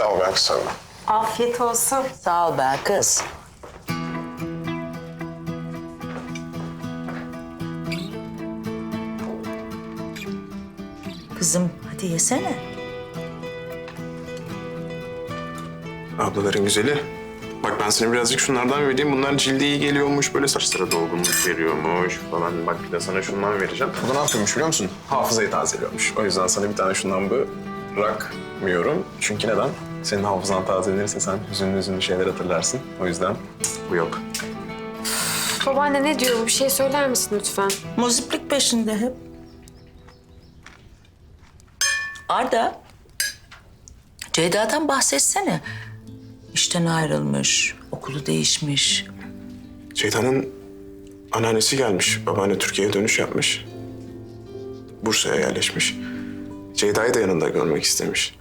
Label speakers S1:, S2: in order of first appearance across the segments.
S1: Sağ ol ben ol.
S2: Afiyet olsun.
S3: Sağ ol be kız. Kızım hadi yesene.
S1: Ablaların güzeli. Bak ben sana birazcık şunlardan vereyim. Bunlar cilde iyi geliyormuş. Böyle saçlara dolgunluk veriyormuş falan. Bak bir de sana şundan vereceğim. Bu da ne yapıyormuş biliyor musun? Hafızayı tazeliyormuş. O yüzden sana bir tane şundan bırakmıyorum. Çünkü neden? Senin hafızan tazelenirse sen hüzünlü hüzünlü şeyler hatırlarsın. O yüzden bu yok.
S4: Babaanne ne diyor? Bir şey söyler misin lütfen?
S3: Muziplik peşinde hep. Arda, Ceyda'dan bahsetsene. İşten ayrılmış, okulu değişmiş.
S1: Şeytanın anneannesi gelmiş. Babaanne Türkiye'ye dönüş yapmış. Bursa'ya yerleşmiş. Ceyda'yı da yanında görmek istemiş.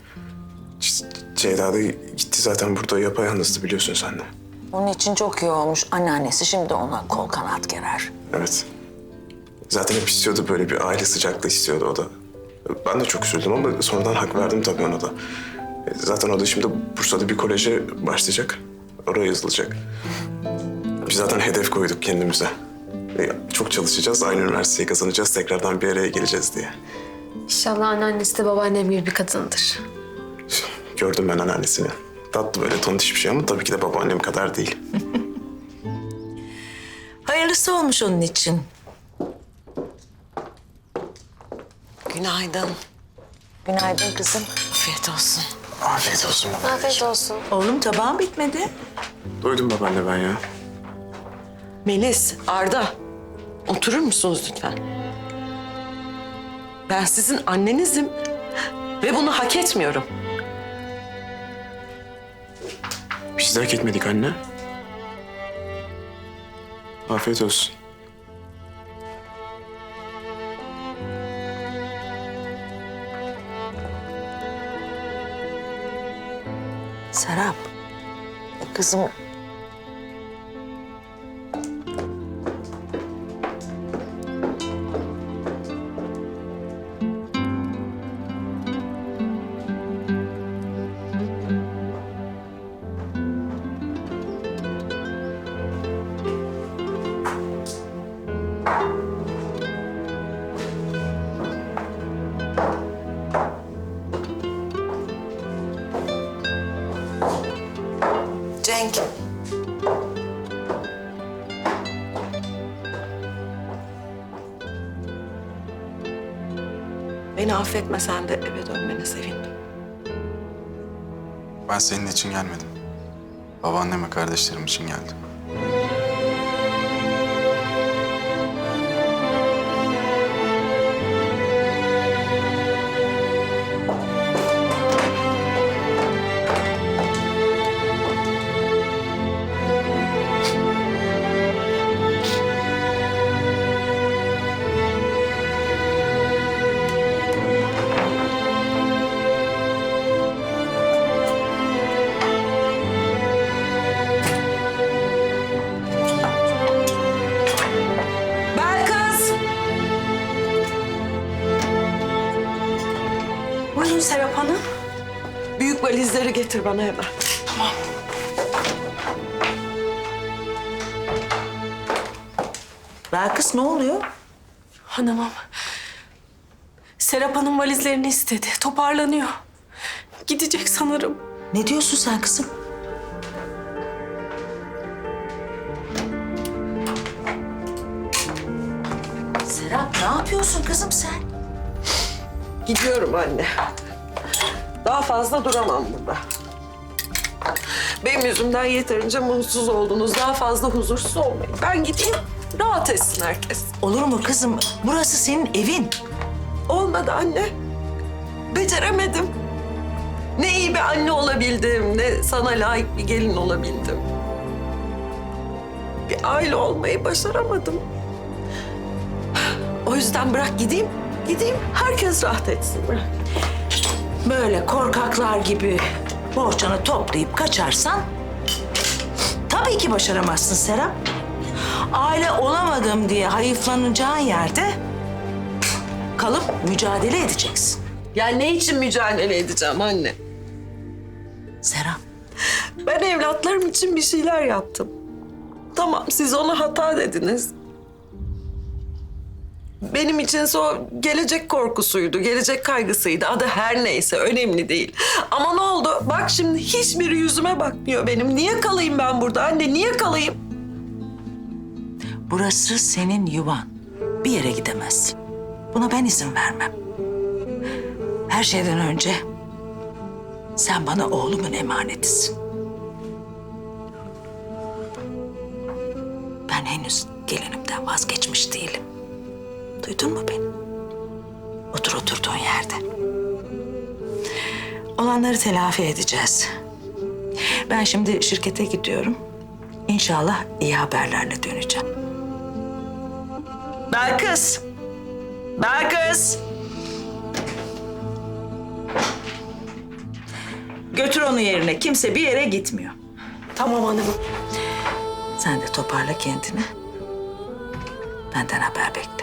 S1: Ceyda da gitti zaten burada yapayalnızdı biliyorsun sen de.
S3: Onun için çok iyi olmuş. Anneannesi şimdi ona kol kanat gerer.
S1: Evet. Zaten hep istiyordu böyle bir aile sıcaklığı istiyordu o da. Ben de çok üzüldüm ama sonradan hak verdim tabii ona da. Zaten o da şimdi Bursa'da bir koleje başlayacak. Oraya yazılacak. Biz zaten hedef koyduk kendimize. E, Çok çalışacağız, aynı üniversiteyi kazanacağız, tekrardan bir araya geleceğiz diye.
S4: İnşallah anneannesi de babaannem gibi bir kadındır.
S1: Gördüm ben anneannesini. Tatlı böyle tontiş bir şey ama tabii ki de babaannem kadar değil.
S3: Hayırlısı olmuş onun için.
S5: Günaydın.
S3: Günaydın kızım.
S5: Afiyet olsun.
S1: Afiyet olsun baba.
S4: Afiyet olsun.
S3: Oğlum tabağın bitmedi.
S1: Doydum babaanne ben ya.
S5: Melis, Arda. Oturur musunuz lütfen? Ben sizin annenizim. Ve bunu hak etmiyorum.
S1: Biz de hak etmedik anne. Afiyet olsun.
S3: Serap, kızım
S5: Cenk. Beni affetmesen de eve dönmene sevindim.
S6: Ben senin için gelmedim. Babaannem ve kardeşlerim için geldim.
S2: Hanım.
S5: Büyük valizleri getir bana hemen.
S3: Belkıs ne oluyor?
S2: Hanımım. Serap Hanım valizlerini istedi. Toparlanıyor. Gidecek sanırım.
S3: Ne diyorsun sen kızım? Serap ne yapıyorsun kızım sen?
S5: Gidiyorum anne. Daha fazla duramam burada. Benim yüzümden yeterince mutsuz oldunuz. Daha fazla huzursuz olmayın. Ben gideyim. Rahat etsin herkes.
S3: Olur mu kızım? Burası senin evin.
S5: Olmadı anne. Beceremedim. Ne iyi bir anne olabildim, ne sana layık bir gelin olabildim. Bir aile olmayı başaramadım. O yüzden bırak gideyim, gideyim. Herkes rahat etsin. Bırak.
S3: Böyle korkaklar gibi bohçanı toplayıp kaçarsan tabii ki başaramazsın Serap. Aile olamadım diye hayıflanacağın yerde kalıp mücadele edeceksin.
S5: Ya ne için mücadele edeceğim anne?
S3: Serap.
S5: Ben evlatlarım için bir şeyler yaptım. Tamam siz ona hata dediniz. Benim için o gelecek korkusuydu, gelecek kaygısıydı. Adı her neyse önemli değil. Ama ne oldu? Bak şimdi hiçbiri yüzüme bakmıyor benim. Niye kalayım ben burada anne? Niye kalayım?
S3: Burası senin yuvan. Bir yere gidemezsin. Buna ben izin vermem. Her şeyden önce sen bana oğlumun emanetisin. Ben henüz gelinimden vazgeçmiş değilim. Duydun mu beni? Otur oturduğun yerde. Olanları telafi edeceğiz. Ben şimdi şirkete gidiyorum. İnşallah iyi haberlerle döneceğim. Belkıs. Belkıs. Götür onu yerine. Kimse bir yere gitmiyor.
S2: Tamam hanımım.
S3: Sen de toparla kendini. Benden haber bekle.